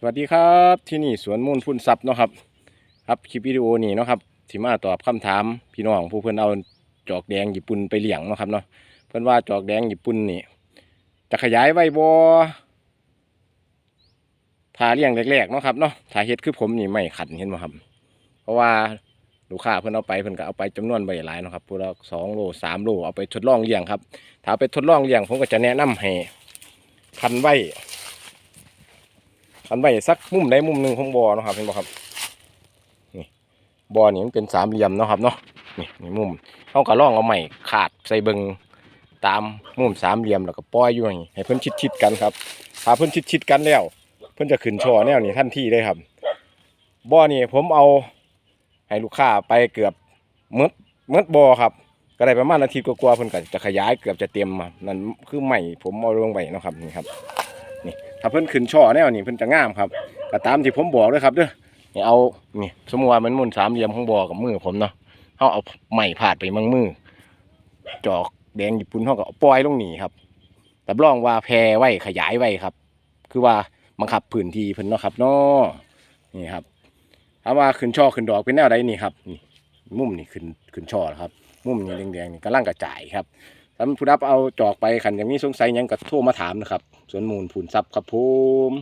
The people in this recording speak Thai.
สวัสดีครับที่นี่สวนมูลพุ่นทรัพย์เนาะครับ ครับคลิปวิดีโอนี้เนาะครับที่มาตอบคำถามพี่น้องผู้เพิ่อนเอาจอกแดงญี่ปุ่นไปเลี้ยงเนาะครับเนาะเพิ่อนว่าจอกแดงญี่ปุ่นนี่จะขยายไว้บ่ถ้าเลี้ยงแรกๆเนาะครับเนาะถ้าเฮ็ดคือผมนี่ไม่ขันเห็นบ่ครับ เพราะว่าลูกค้าเพิ่อนเอาไปเพิ่อนก็เอาไปจำนวนใบหลายเนาะครับพวกละสองโลสามโลเอาไปทดลองเลี้ยงครับถ้าเอาไปทดลองเลี้ยงผมก็จะแนะนำให้พันไว้ อันไว้สักมุมใดมุมหนึ่งของบ่อเนาะครับเห็นบ่ครับนี่บ่อนี่มันเป็นสามเหลี่ยมเนาะครับเนาะนี่นี่มุมเขาก็ล่องเอาไม้ขาดใส่เบิงตามมุมสามเหลี่ยมแล้วก็ปล่อยอยู่อย่างนี้ให้เพิ่นชิดๆกันครับถ้าเพิ่นชิดๆกันแล้ว เพิ่นจะขึ้นช่อแนวนี้ทันทีเลยครับบ่อนี่ผมเอาให้ลูกค้าไปเกือบหมดหมดบ่อครับก็ได้ประมาณอาทิตย์กว่าๆเพิ่นก็จะขยายเกือบจะเต็มอะนั่นคือไม้ผมเอาลงไปนะครับนี่ครับ ถ้าเพิ่นขึ้นช่อแนวนี่เพิ่นจะงามครับก็ตามที่ผมบอกเลยครับเด้อนี่เอานี่สมมติว่ามันหมุนสามเหลี่ยมของบ่อกับมือผมเนาะเฮาเอาไม้พาดไปมังมือ จอกแดงญี่ปุ่นเฮาก็ปล่อยลงหนีครับแต่รองว่าแพร่ไว้ขยายไว้ครับ คือว่าบังคับพื้นที่เพิ่นเนาะครับเนาะนี่ครับถ้าว่าขึ้นช่อขึ้นดอกเป็นแนวใดนี่ครับนี่มุมนี่ขึ้นขึ้นช่อครับ มุมนี่แดงๆนี่กำลังกระจายครับ ถ้าผู้รับเอาจอกไปขันอย่างนี้สงสัยยังก็โทรมาถามนะครับ สวนมูลผุนทรัพย์ครับผม